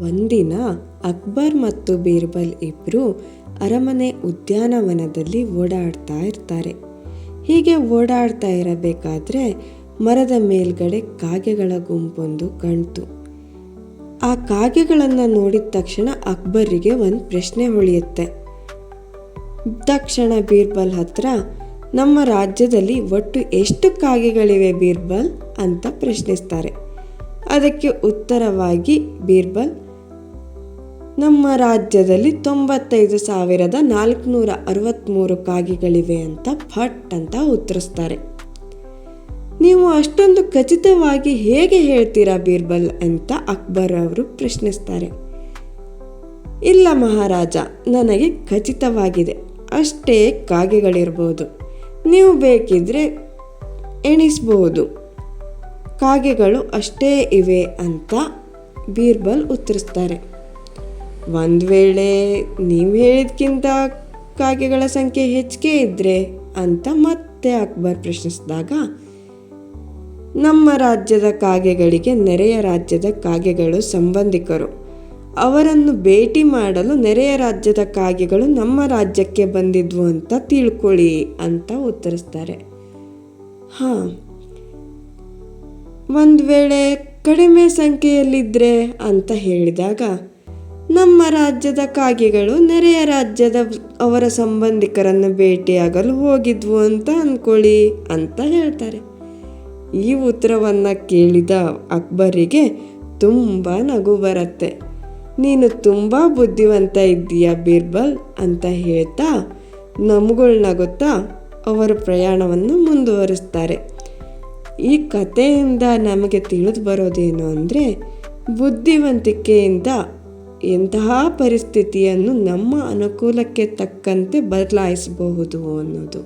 ಒಂದಿನ ಅಕ್ಬರ್ ಮತ್ತು ಬೀರ್ಬಲ್ ಇಬ್ಬರು ಅರಮನೆ ಉದ್ಯಾನವನದಲ್ಲಿ ಓಡಾಡ್ತಾ ಇರ್ತಾರೆ. ಹೀಗೆ ಓಡಾಡ್ತಾ ಇರಬೇಕಾದ್ರೆ ಮರದ ಮೇಲ್ಗಡೆ ಕಾಗೆಗಳ ಗುಂಪೊಂದು ಕಣ್ತು ಆ ಕಾಗೆಗಳನ್ನು ನೋಡಿದ ತಕ್ಷಣ ಅಕ್ಬರಿಗೆ ಒಂದು ಪ್ರಶ್ನೆ ಹೊಳೆಯುತ್ತೆ ತಕ್ಷಣ ಬೀರ್ಬಲ್ ಹತ್ರ ನಮ್ಮ ರಾಜ್ಯದಲ್ಲಿ ಒಟ್ಟು ಎಷ್ಟು ಕಾಗೆಗಳಿವೆ ಬೀರ್ಬಲ್ ಅಂತ ಪ್ರಶ್ನಿಸ್ತಾರೆ. ಅದಕ್ಕೆ ಉತ್ತರವಾಗಿ ಬೀರ್ಬಲ್, ನಮ್ಮ ರಾಜ್ಯದಲ್ಲಿ ತೊಂಬತ್ತೈದು ಸಾವಿರದ ನಾಲ್ಕುನೂರ ಅರವತ್ತ್ಮೂರು ಕಾಗೆಗಳಿವೆ ಅಂತ ಫಟ್ ಅಂತ ಉತ್ತರಿಸ್ತಾರೆ. ನೀವು ಅಷ್ಟೊಂದು ಖಚಿತವಾಗಿ ಹೇಗೆ ಹೇಳ್ತೀರಾ ಬೀರ್ಬಲ್ ಅಂತ ಅಕ್ಬರ್ ಅವರು ಪ್ರಶ್ನಿಸ್ತಾರೆ. ಇಲ್ಲ ಮಹಾರಾಜ, ನನಗೆ ಖಚಿತವಾಗಿದೆ, ಅಷ್ಟೇ ಕಾಗೆಗಳಿರ್ಬೋದು. ನೀವು ಬೇಕಿದ್ರೆ ಎಣಿಸ್ಬೋದು. ಕಾಗೆಗಳು ಅಷ್ಟೇ ಇವೆ ಅಂತ ಬೀರ್ಬಲ್ ಉತ್ತರಿಸ್ತಾರೆ. ಒಂದು ವೇಳೆ ನೀವು ಹೇಳಿದ್ಕಿಂತ ಕಾಗೆಗಳ ಸಂಖ್ಯೆ ಹೆಚ್ಚಿಗೆ ಇದ್ದರೆ ಅಂತ ಮತ್ತೆ ಅಕ್ಬರ್ ಪ್ರಶ್ನಿಸಿದಾಗ, ನಮ್ಮ ರಾಜ್ಯದ ಕಾಗೆಗಳಿಗೆ ನೆರೆಯ ರಾಜ್ಯದ ಕಾಗೆಗಳು ಸಂಬಂಧಿಕರು. ಅವರನ್ನು ಭೇಟಿ ಮಾಡಲು ನೆರೆಯ ರಾಜ್ಯದ ಕಾಗೆಗಳು ನಮ್ಮ ರಾಜ್ಯಕ್ಕೆ ಬಂದಿದ್ವು ಅಂತ ತಿಳ್ಕೊಳ್ಳಿ ಅಂತ ಉತ್ತರಿಸ್ತಾರೆ. ಹಾಂ, ಒಂದು ವೇಳೆ ಕಡಿಮೆ ಸಂಖ್ಯೆಯಲ್ಲಿದ್ದರೆ ಅಂತ ಹೇಳಿದಾಗ, ನಮ್ಮ ರಾಜ್ಯದ ಕಾಗೆಗಳು ನೆರೆಯ ರಾಜ್ಯದ ಅವರ ಸಂಬಂಧಿಕರನ್ನು ಭೇಟಿಯಾಗಲು ಹೋಗಿದ್ವು ಅಂತ ಅಂದ್ಕೊಳ್ಳಿ ಅಂತ ಹೇಳ್ತಾರೆ. ಈ ಉತ್ತರವನ್ನು ಕೇಳಿದ ಅಕ್ಬರಿಗೆ ತುಂಬ ನಗು ಬರುತ್ತೆ. ನೀನು ತುಂಬ ಬುದ್ಧಿವಂತ ಇದ್ದೀಯ ಬೀರ್ಬಲ್ ಅಂತ ಹೇಳ್ತಾ ನಮ್ಗಳ್ನಾಗುತ್ತಾ ಅವರ ಪ್ರಯಾಣವನ್ನು ಮುಂದುವರಿಸ್ತಾರೆ. ಈ ಕಥೆಯಿಂದ ನಮಗೆ ತಿಳಿದು ಬರೋದೇನು ಅಂದರೆ ಬುದ್ಧಿವಂತಿಕೆಯಿಂದ ಎಂತಹ ಪರಿಸ್ಥಿತಿಯನ್ನು ನಮ್ಮ ಅನುಕೂಲಕ್ಕೆ ತಕ್ಕಂತೆ ಬದಲಾಯಿಸಬಹುದು ಅನ್ನೋದು.